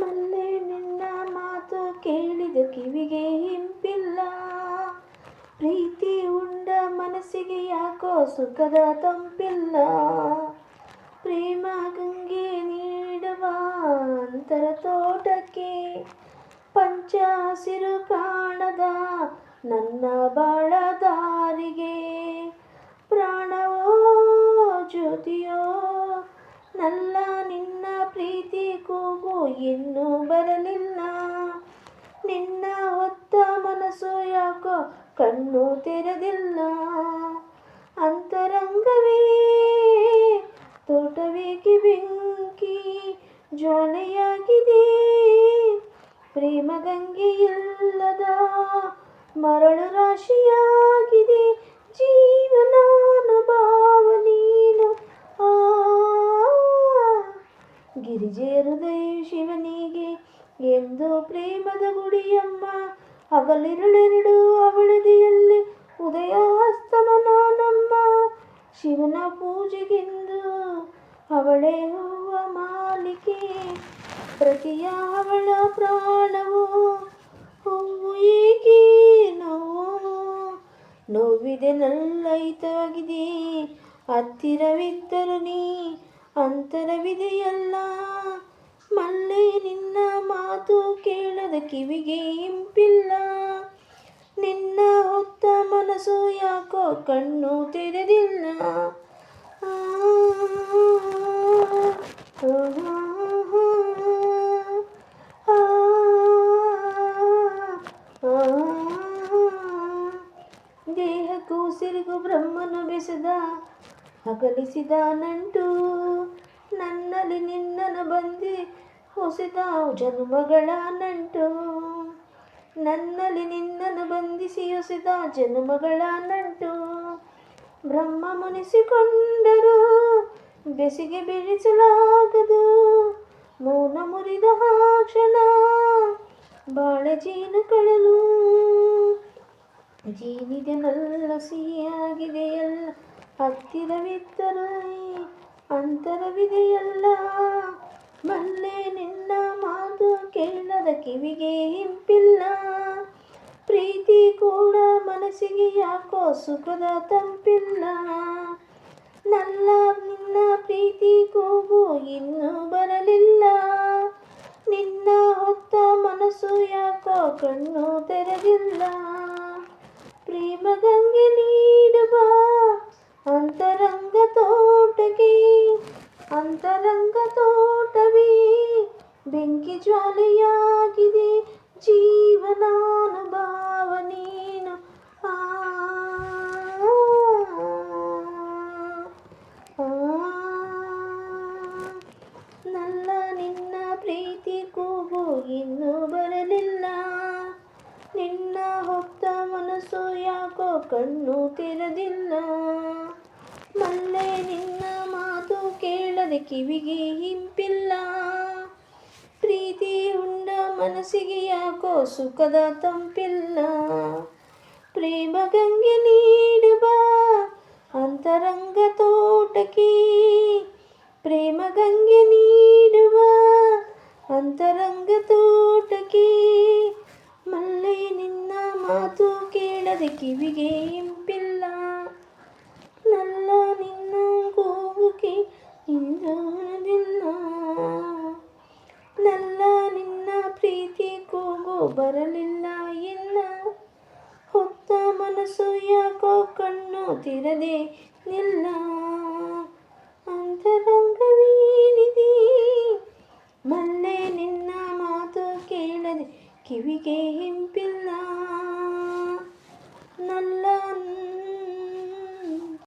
ಮಲ್ಲೆ ನಿನ್ನ ಮಾತು ಕೇಳಿದ ಕಿವಿಗೆ ಹಿಂಪಿಲ್ಲ. ಪ್ರೀತಿ ಉಂಡ ಮನಸ್ಸಿಗೆ ಯಾಕೋ ಸುಖದ ತಂಪಿಲ್ಲ. ಪ್ರೇಮ ಗಂಗೆ ನೀಡುವ ಅಂತರ ತೋಟಕ್ಕೆ ಪಂಚ ಹಸಿರು ಕಾಣದ ನನ್ನ ಬಾಳದಾರಿಗೆ. ಪ್ರಾಣವೋ ಜ್ಯೋತಿಯೋ ಇನ್ನೂ ಬರಲಿಲ್ಲ. ನಿನ್ನ ಹೊತ್ತ ಮನಸ್ಸು ಯಾಕೋ ಕಣ್ಣು ತೆರೆದಿಲ್ಲ. ಅಂತರಂಗವೇ, ತೋಟವೇಕೆ ಬೆಂಕಿ ಜ್ವಾಲೆಯಾಗಿದೆ. ಪ್ರೇಮ ಗಂಗೆ ಇಲ್ಲದ ಮರಳು ರಾಶಿಯಾಗಿದೆ ಗಿರಿಜೆ ಹೃದಯ ಶಿವನಿಗೆ. ಎಂದು ಪ್ರೇಮದ ಗುಡಿಯಮ್ಮ, ಹಗಲಿರುಳೆರಡು ಅವಳದಿಯಲ್ಲಿ ಉದಯ ನಮ್ಮ ಶಿವನ ಪೂಜೆಗೆಂದು ಅವಳೇ ಹೂವ ಮಾಲಿಕೆ. ಪ್ರತಿಯ ಅವಳ ಪ್ರಾಣವು ಹೂವು ಏಕೆ ನೋವು? ನೋವಿದೆ ನಲ್ಲೈತಾಗಿದೆ. ಹತ್ತಿರವಿದ್ದರು ನೀ ಅಂತರವಿದೆಯಲ್ಲ? ಮಲ್ಲೆ, ನಿನ್ನ ಮಾತು ಕೇಳದ ಕಿವಿಗೆ ಇಂಪಿಲ್ಲ. ನಿನ್ನ ಹೊತ್ತ ಮನಸ್ಸು ಯಾಕೋ ಕಣ್ಣು ತೆರೆದಿಲ್ಲ. ದೇಹಕ್ಕೂ ಸಿರಿಗೂ ಬ್ರಹ್ಮನು ಬೆಸೆದ ಅಗಲಿಸಿದ ನಂಟು. ನನ್ನಲ್ಲಿ ನಿನ್ನನ ಬಂದಿ ಹೊಸದ ಜನ್ಮಗಳ ನಂಟು. ನನ್ನಲ್ಲಿ ನಿನ್ನನ್ನು ಬಂಧಿಸಿ ಹೊಸಿದ ಜನ್ಮಗಳ ನಂಟು. ಬ್ರಹ್ಮ ಮುನಿಸಿಕೊಂಡರು, ಬೆಸಿಗೆ ಬೀಳಿಸಲಾಗದು. ಮೌನ ಮುರಿದ ಹಾಕ್ಷಣ ಕ್ಷಣ, ಬಾಳ ಜೀನು ಕಳಲು. ಜೀನಿದೆ ನಲ್ಲ ಹತ್ತಿರವಿದ್ದರೂ ಈ ಅಂತರವಿದೆಯಲ್ಲ? ಮಲ್ಲೆ ನಿನ್ನ ಮಾತು ಕೇಳದ ಕಿವಿಗೆ ಹಿಂಪಿಲ್ಲ ಪ್ರೀತಿ ಕೂಡ ಮನಸ್ಸಿಗೆ ಯಾಕೋ ಸುಖದ ತಂಪಿಲ್ಲ. ನನ್ನ, ನಿನ್ನ ಪ್ರೀತಿ ಕೂಗು ಇನ್ನೂ ಬರಲಿಲ್ಲ. ನಿನ್ನ ಹೊತ್ತ ಮನಸ್ಸು ಯಾಕೋ ಕಣ್ಣು ತೆರೆದಿಲ್ಲ. ಪ್ರೇಮ ಗಂಗೆ ನೀಡುವ ಅಂತರಂಗ ತೋಟವೇ ಬೆಂಕಿ ಜ್ವಾಲೆಯಾಗಿದೆ ಜೀವನಾನುಭಾವ ನೀನು ಆ ನನ್ನ ನಿನ್ನ ಪ್ರೀತಿ ಕೂಗು ಇನ್ನೂ ಬರಲಿಲ್ಲ ನಿನ್ನ ಹೊತ್ತ ಮನಸ್ಸು ಯಾಕೋ ಕಣ್ಣು ತೆರೆದಿಲ್ಲ ಮಲ್ಲೆ ನಿನ್ನ ಕೇಳದೆ ಕಿವಿಗೆ ಹಿಂಪಿಲ್ಲ ಪ್ರೀತಿ ಉಂಡ ಮನಸ್ಸಿಗೆ ಯಾಕೋ ಸುಖದ ತಂಪಿಲ್ಲ. ಪ್ರೇಮ ಗಂಗೆ ನೀಡುವ ಅಂತರಂಗ ತೋಟಕ್ಕೆ ಪ್ರೇಮ ಗಂಗೆ ನೀಡುವ ಅಂತರಂಗ ತೋಟಕ್ಕೆ ಮಲ್ಲೆ ನಿನ್ನ ಮಾತು ಕೇಳದೆ ಕಿವಿಗೆ ಇಂಪಿಲ್ಲ ನಲ್ಲ ನಿನ್ನ ಕೂಗುಗೆ ಇಂದ್ರದಿಲ್ಲ ನಲ್ಲ ನಿನ್ನ ಪ್ರೀತಿ ಕೂಗು ಬರಲಿಲ್ಲ ಇಲ್ಲ. ಹೊತ್ತ ಮನಸ್ಸು ಯಾಕೋ ಕಣ್ಣು ತಿರದೆ ನಿಲ್ಲ. ಅಂತರಂಗವೇನಿದೆ ಮಲ್ಲೆ ನಿನ್ನ ಮಾತು ಕೇಳದೆ ಕಿವಿಗೆ ಹಿಂಪಿಲ್ಲ.